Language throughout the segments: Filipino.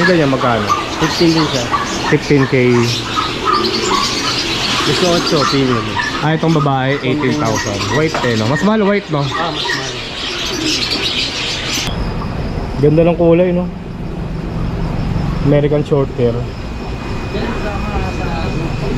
Yung ganyan magkano? 15 din siya. 15k. Gusto 8, female. Ah, itong babae, 18,000. White eh, no? Mas mahal white, no? Ah, mas mahal. Ganda ng kulay, no? American short hair.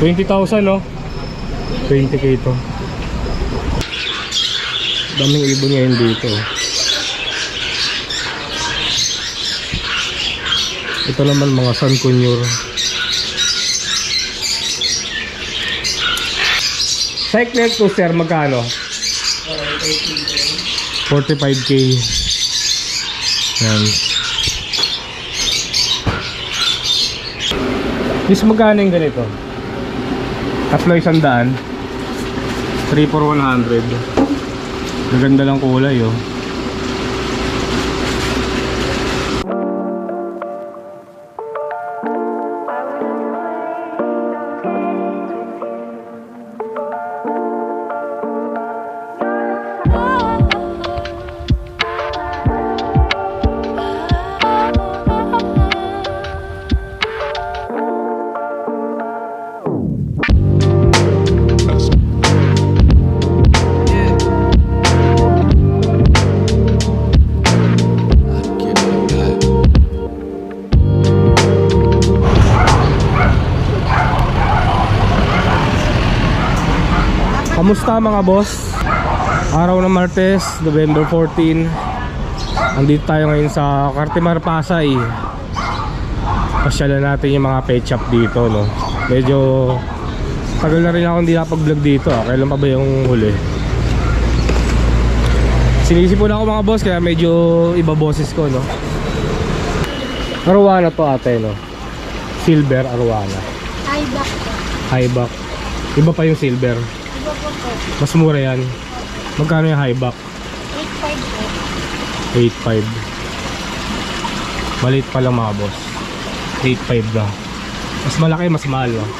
20,000, no? 20k ito. Daming ibon ngayon dito. Ito naman mga San Cunyur. Cycler to sir, magkano? 45k. Yan. Miss, magkano yung ganito? Tatlo isang daan. 3 for 100. Maganda lang kulay, oh. Kamusta mga boss? Araw ng Martes, November 14 Andito tayo ngayon sa Cartimar Pasay Pasyalan natin yung mga pet shop dito no Medyo Tagal na rin ako hindi nakapag-vlog dito ah. Kailan pa ba yung huli? Sinisipon ako mga boss kaya medyo iba boses ko no Arwana to ate no Silver Arwana Ay, back po. High back Iba pa yung silver. Mas mura yan. Magkano yung high back? 8.5 po. 8.5. Maliit pa lang mga boss. 8.5 lang. Mas malaki, mas mahal. Oh.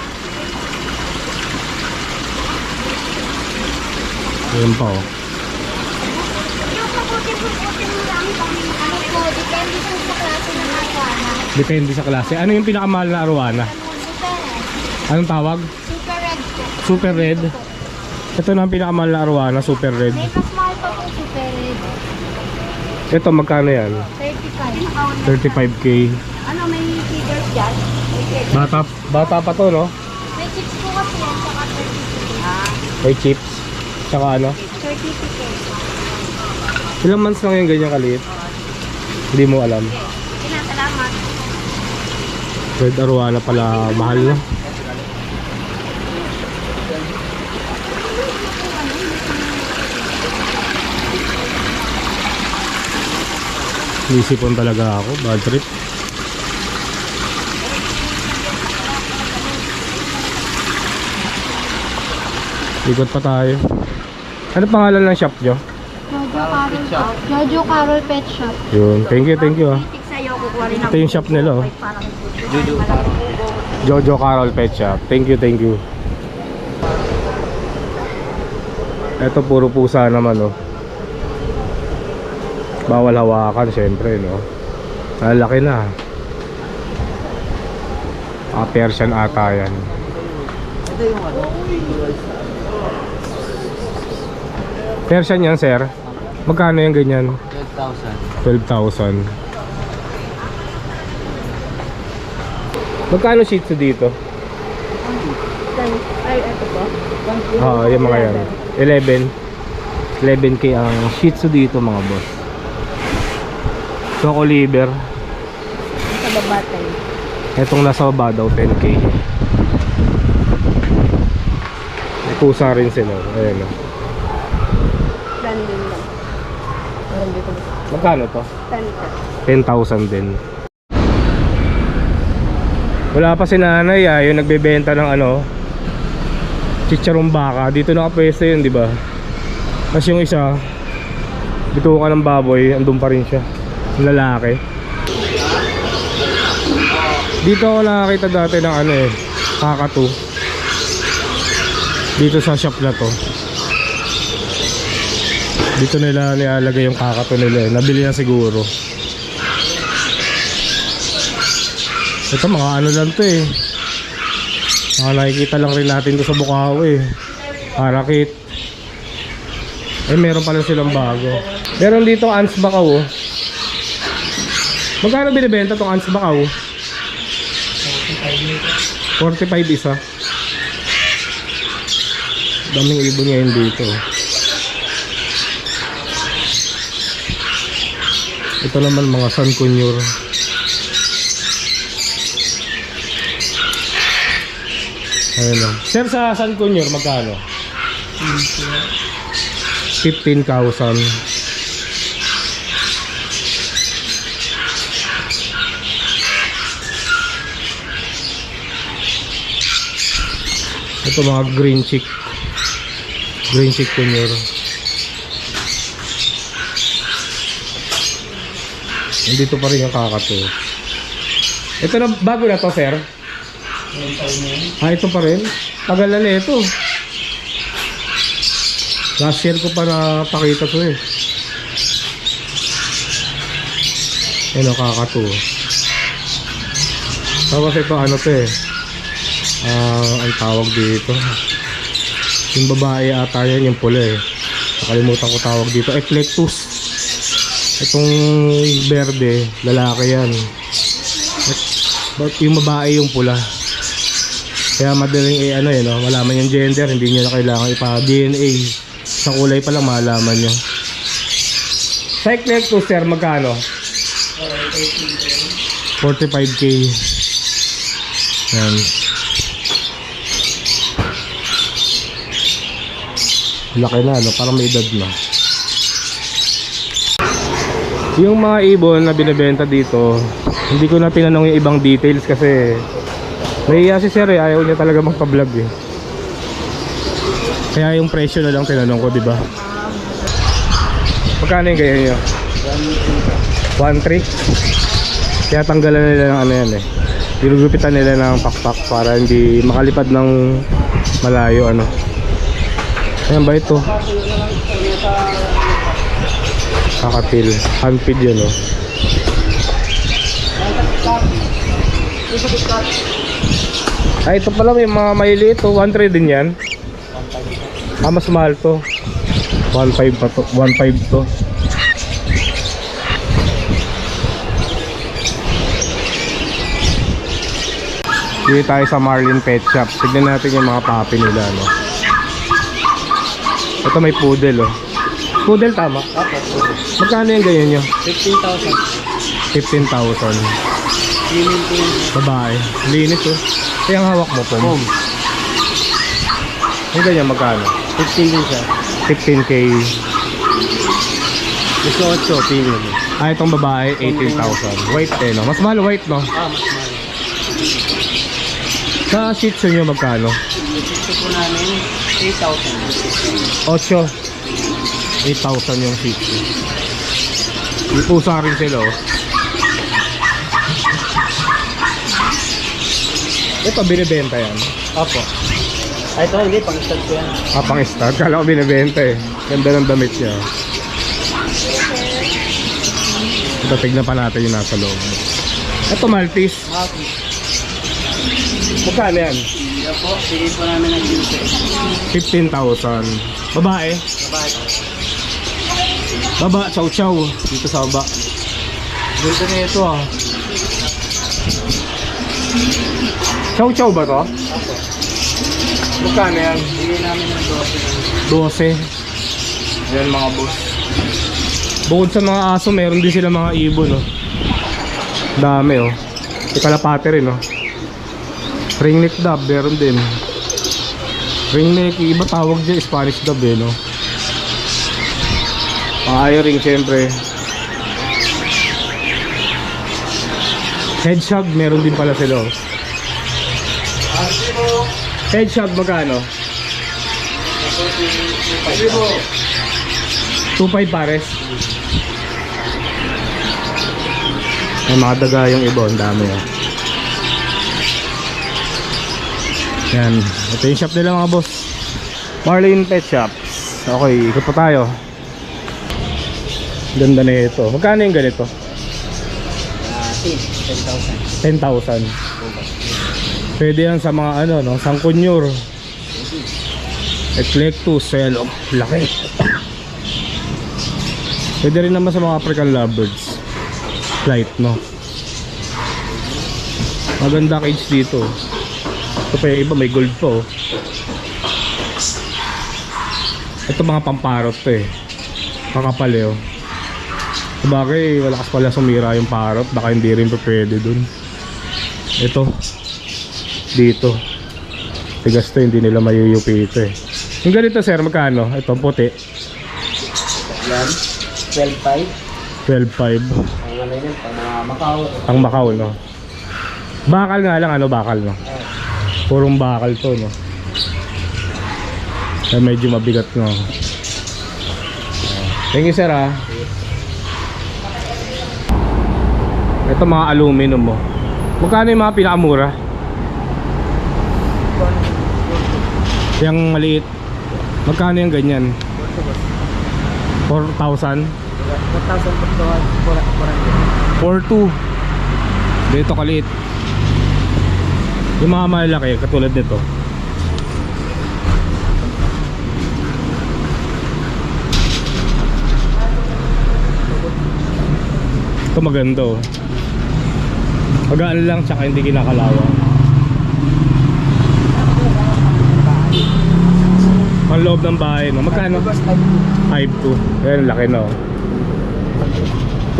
Ayun pa oh. Depende sa klase arwana. Ano yung pinakamahal na arowana? Super red. Anong tawag? Super red. Super red. Ito na ang pinakamahal na arowana, super red. May mas mahal pa po super red. Ito magkano yan? 35. 35k. Ano, may figures dyan? Bata, bata pa to no? May chips po kasi yan, saka certificate. Ah, May chips. Tsaka ano? certificate. Ilang months lang yung ganyan kaliit? Hindi mo alam. Sinasalamat. Red Arowana pala mahal no? Nisipon talaga ako, bad trip. Ikot pa tayo. Ano pangalan ng shop nyo? Jojo Carol. Jojo Carol Pet Shop. Yun, thank you, thank you ah. Ito yung shop nila oh. Juju, parang. Jojo Carol Pet Shop. Thank you, thank you. Ito puro pusa naman oh. Bawal hawakan syempre no. Lalaki na. Ah, Persian ata yan. Ito yung ano? Persian yan sir. Magkano yung ganyan? 12,000. 12,000. Magkano shih tzu dito? Ay, ito po. Oo, yung mga yan. 11. 11k ang shih tzu dito mga boss. Choco liver. Sa baba tayo. Etong nasa baba daw 10k. May pusa rin sila. Ayan o. Plan din lang. Meron dito. Magkano to? Tanita. 10,000 din. Wala pa si nanay ah, yung nagbebenta ng ano, chicharong baka. Dito nakapwesto yun, di ba? Tapos yung isa, bituka ng baboy, andun pa rin siya. Lalaki. Dito ako nakakita dati ng ano eh, kakatu. Dito sa shop na to. Dito nila nilalagay yung kakato nila eh. Nabili na siguro. Ito mga ano lang to eh. Mga nakikita lang rin natin to sa Bukawi eh. Parakit. Eh meron pala silang bago. Meron dito Ans Bakaw oh. Magkano binibenta tong Ans Bakaw? 45 isa. Daming ibon ngayon dito. Ito naman mga San Cunyur. Ayun lang. Sir, sa San Cunyur, magkano? 15,000. Ito mga green chick. Green chick Cunyur. Nandito pa rin yung kakato. Ito na, bago na to, sir? Ah, ito pa rin? Tagal na ito. Last year ko pa napakita to eh. Ang kakato. Tapos ito ano to eh. Ah, ang tawag dito. Yung babae ata yan, yung pula eh. Nakalimutan ko tawag dito. Eclectus. Itong berde, lalaki yan. But yung babae yung pula. Kaya madaling eh, ano eh, no? malaman yung gender, hindi nyo na kailangan ipa-DNA. Sa kulay pa lang malaman nyo. Sa Eclectus, sir, magkano? 45k. Yan. Laki na, no? Parang may edad na. Yung mga ibon na binibenta dito, hindi ko na tinanong yung ibang details kasi nahiya si sir eh, ayaw niya talaga magpa-vlog eh. Kaya yung presyo na lang tinanong ko, di ba? Magkano yung ganyan nyo? 1.3? Kaya tanggalan nila ng ano yan eh. Ginugupitan nila ng pakpak para hindi makalipad ng malayo ano. Ayan ba ito? Kakatil. Handpid yun oh. Ay, ito pala may mga maliliit to. 1.3 din yan. Ah, mas mahal to. 1.5 pa to. 1.5 to. Dito tayo sa Marlin Pet Shop. Tignan natin yung mga puppy nila, no. Ito may poodle, oh. Poodle tama? Magkano yung ganyan nyo? 15,000. 15,000. Female po yun. Babae. Linis, oh. Kaya ang hawak mo po. Home. Yung ganyan magkano? 15 din siya. 15k. Gusto 8, female. Ah, itong babae, 18,000. White eh, no? Mas mahal white, no? Ah, mas mahal. Sa Shih Tzu nyo magkano? Gusto po namin 8,000. 8. 8,000 yung Shih Tzu. May pusa rin sila, oh. Ito, binibenta yan. Opo. Ay, ito hindi, pang-stud ko yan. Ah, pang stud. Kala ko binibenta eh. Ganda ng damit niya. Ito, tignan pa natin yung nasa loob. Ito, Maltese. Happy. Magkano yan? Yan po, bigay po namin ng 15. 15,000. Babae. Babae. Baba, chow chow. Dito sa baba. Ganda na ito ah. Chow chow ba to? Opo. Magkano yan? Bigay namin ng 12. 12. Yan mga boss. Bukod sa mga aso, meron din sila mga ibon, no? Dami, oh. May kalapate rin, oh. Ringneck dove, meron din. Ringneck, yung iba tawag dyan, Spanish dove, eh, no? Mga ring, syempre. Hedgehog, meron din pala sila, oh. Hedgehog, magkano? 2.5 pares. May mga daga yung iba, ang dami oh. Yan, ito yung shop nila mga boss. Marlin Pet Shops. Okay, ikot pa tayo. Ganda na ito. Magkano yung ganito? Native, 10,000. 10,000. Pwede yan sa mga ano, no? Sangkunyur. Eclectus, Celo. Laki. Pwede rin naman sa mga African lovebirds. Light, no? Maganda cage dito. Ito pa yung iba, may gold pa, oh. Ito mga pamparot to eh. Kakapal eh, oh. Sabagay, malakas pala sumira yung parrot. Baka hindi rin pa pwede dun. Ito. Dito. Tigas to, hindi nila mayuyupi ito eh. Yung ganito sir, magkano? Ito, puti. Yan, 12,500. 12.5. Ang Macau. Ang Macau, no? Bakal nga lang, ano bakal, no? Purong bakal to, no? Kaya medyo mabigat, no? Thank you, sir, ah. Ito mga aluminum mo. Magkano yung mga pinakamura? Yung maliit. Magkano yung ganyan? 4,000? 4,2. Dito kaliit. Yung mga malaki, katulad nito. Ito maganda oh. Magaan lang tsaka hindi kinakalawa. Ang loob ng bahay no. Magkano? 5.2. Ayan, laki no.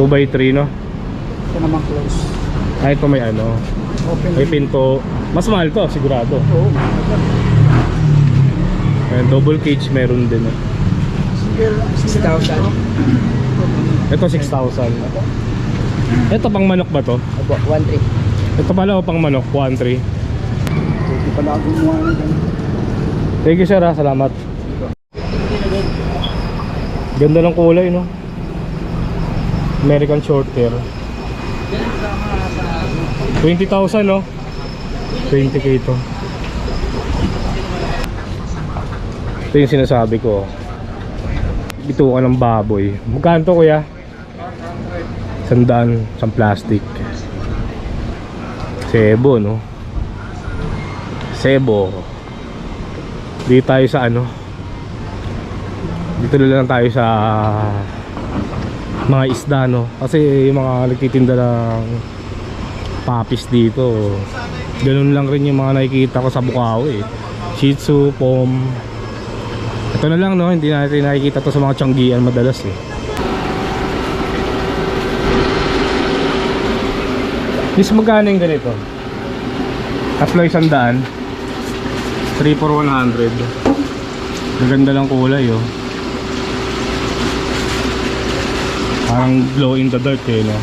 2x3 no. Ito naman close. Ah, ito may ano. Open. May pinto. Mas mahal to, sigurado. Oo. Ayan, double cage meron din. Eh. 6,000. Ito 6,000. Ito pang manok ba to? Abo, 1,300. Ito pala o pang manok, 1,3. Hindi pala ako gumawa. Thank you sir ha, salamat. Ganda ng kulay no. American short hair. 20,000 no. 20k ito. Ito yung sinasabi ko. Bitukan ng baboy. Magkano to kuya? Sandaan, isang plastic. Sebo no. Sebo. Dito tayo sa ano Dito na lang tayo sa Mga isda no Kasi yung mga nagtitinda ng Papis dito Ganun lang rin yung mga nakikita ko sa Bukawi. Eh. Shih Tzu, Pom. Ito na lang no? Hindi natin nakikita to sa mga tiyanggian madalas eh. Miss magkano yung ganito? Tatlo isang daan 3 for 100 Maganda lang kulay oh. Parang glow in the dark eh no?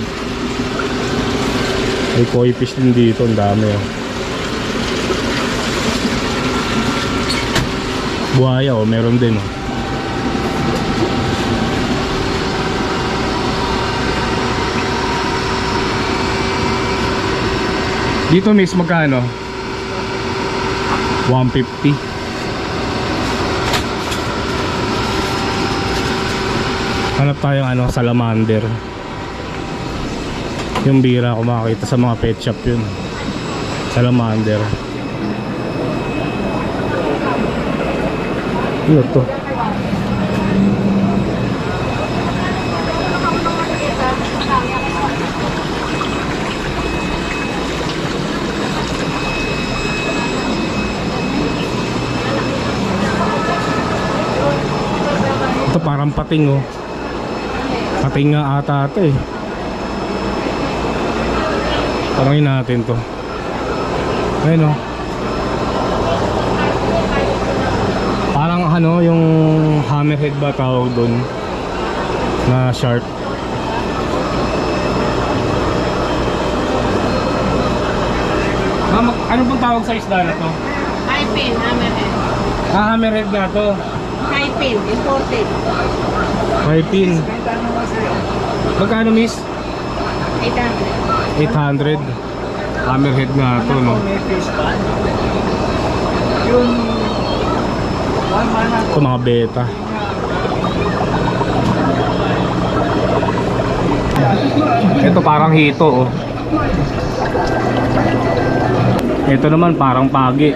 May koi fish din dito Ang dami oh Buhaya oh meron din oh. Dito miss magkano? 150 Hanap tayong ano, salamander. Yung bira ko makakita sa mga pet shop yun. Salamander Ano to? Ito parang pating oh. Pating nga ata ito eh. Parangin natin to. Ayun oh. Parang ano yung hammerhead ba tawag doon na shark. Ma'am, ano pong tawag sa isda na to? Kaipin, hammerhead. Ah, hammerhead nga to. Kaipin, imported. Pin. Magkano miss? 800. 800 Hammerhead nga to no Ito mga beta Ito parang hito oh Ito naman parang pagi.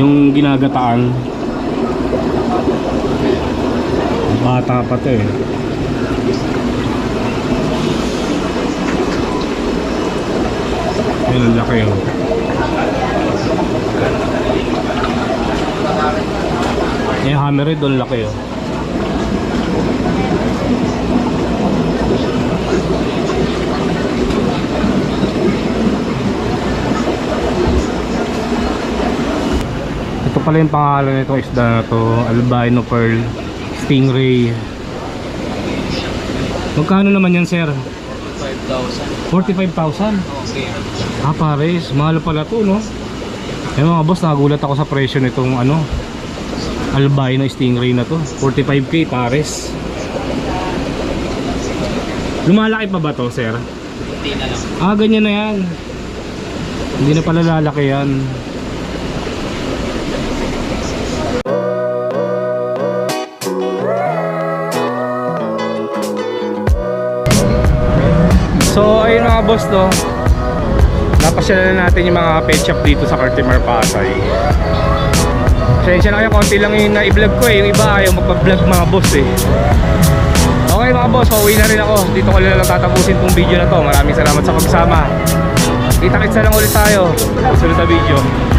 Yung ginagataan. Bata pa to eh. Ayun, laki oh. Eh, hammerhead doon laki oh. Ito pala yung pangalan nitong isda na to, albino pearl stingray. Magkano naman yan, sir? 5,000. 45,000. Okay. Ah, pares. Mahal pala to, no? Eh mga boss, nagulat ako sa presyo nitong ano, albino stingray na to. 45k pares. Lumalaki pa ba to, sir? Hindi na lang. Ah, ganyan na yan. Hindi na pala lalaki yan. So, ayun mga boss, no. Napasyalan na natin yung mga pet shop dito sa Cartimar Pasay. Pasensya na kayo, konti lang yung na-vlog ko eh. Yung iba ayaw magpa-vlog mga boss eh. Okay mga boss, pauwi na rin ako. Dito ko lang tatapusin tong video na to. Maraming salamat sa pagsama. Kita-kits na lang ulit tayo. Susunod na video.